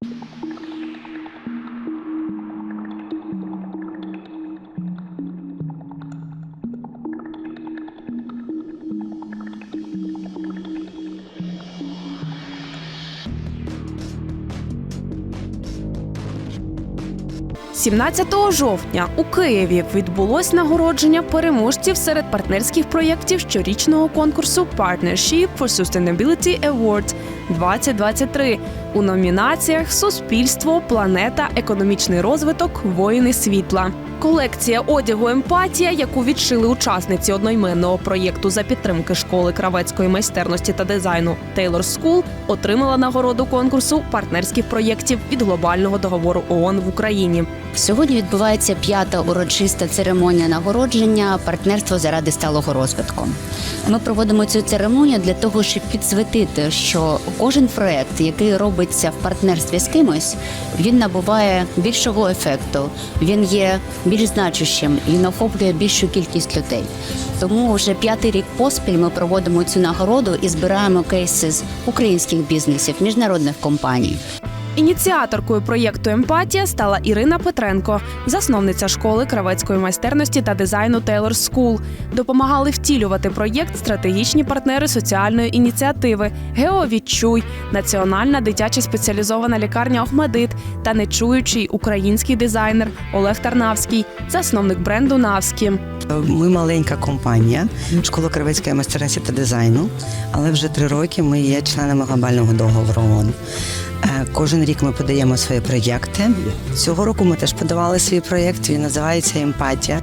– 17 жовтня у Києві відбулось нагородження переможців серед партнерських проєктів щорічного конкурсу Partnership for Sustainability Award 2023 у номінаціях Суспільство, планета, економічний розвиток, воїни світла. Колекція одягу Емпатія, яку відшили учасниці одноіменного проєкту за підтримки школи кравецької майстерності та дизайну Taylor School, отримала нагороду конкурсу партнерських проєктів від глобального договору ООН в Україні. Сьогодні відбувається п'ята урочиста церемонія нагородження партнерство заради сталого розвитку. Ми проводимо цю церемонію для того, щоб підсвітити, що кожен проект, який робиться в партнерстві з кимось, він набуває більшого ефекту, він є більш значущим, він охоплює більшу кількість людей. Тому вже п'ятий рік поспіль ми проводимо цю нагороду і збираємо кейси з українських бізнесів, міжнародних компаній. Ініціаторкою проєкту Емпатія стала Ірина Петренко, засновниця школи кравецької майстерності та дизайну Taylor School. Допомагали втілювати проєкт стратегічні партнери соціальної ініціативи Геовідчуй, Національна дитяча спеціалізована лікарня Охмадит та нечуючий український дизайнер Олег Тарнавський, засновник бренду Навські. Ми маленька компанія, школа кравецької майстерності та дизайну, але вже три роки ми є членами глобального договору ООН. Е, Кожен рік ми подаємо свої проєкти. Цього року ми теж подавали свій проєкт. Він називається Емпатія.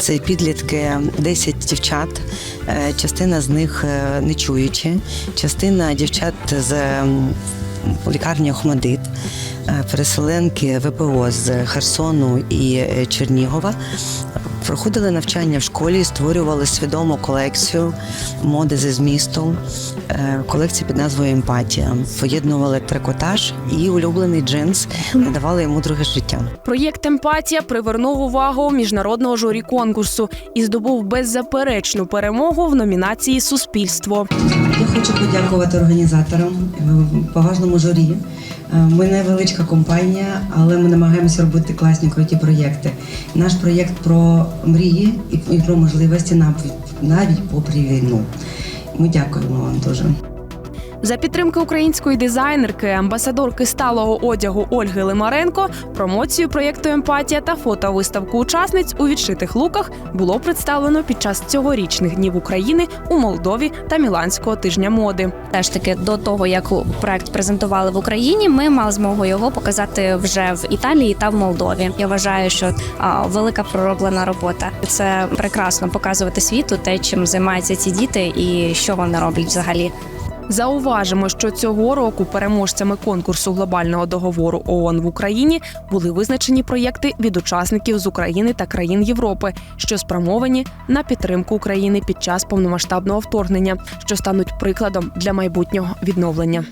Це підлітки 10 дівчат. Е, Частина з них е, не чуючі, частина дівчат з лікарні Охмадит, е, переселенки ВПО з Херсону і Чернігова. Проходили навчання в школі, створювали свідому колекцію моди зі змістом. Е, Колекція під назвою Емпатія. Поєднували трикотаж і улюблений джинс, надавали йому друге життя. Проєкт Емпатія привернув увагу міжнародного журі конкурсу і здобув беззаперечну перемогу в номінації Суспільство. Я хочу подякувати організаторам, е, поважному журі. Е, Ми невеличка компанія, але ми намагаємося робити класні круті проєкти. Наш проєкт про мрії і про можливості навіть попри війну. Ми дякуємо вам дуже. За підтримки української дизайнерки, амбасадорки сталого одягу Ольги Лимаренко, промоцію проєкту Емпатія та фотовиставку учасниць у відшитих луках було представлено під час цьогорічних днів України у Молдові та Міланського тижня моди. Теж таки до того, як проект презентували в Україні, ми мали змогу його показати вже в Італії та в Молдові. Я вважаю, що велика пророблена робота. Це прекрасно показувати світу, те, чим займаються ці діти, і що вони роблять взагалі. Зауважимо, що цього року переможцями конкурсу глобального договору ООН в Україні були визначені проєкти від учасників з України та країн Європи, що спрямовані на підтримку України під час повномасштабного вторгнення, що стануть прикладом для майбутнього відновлення.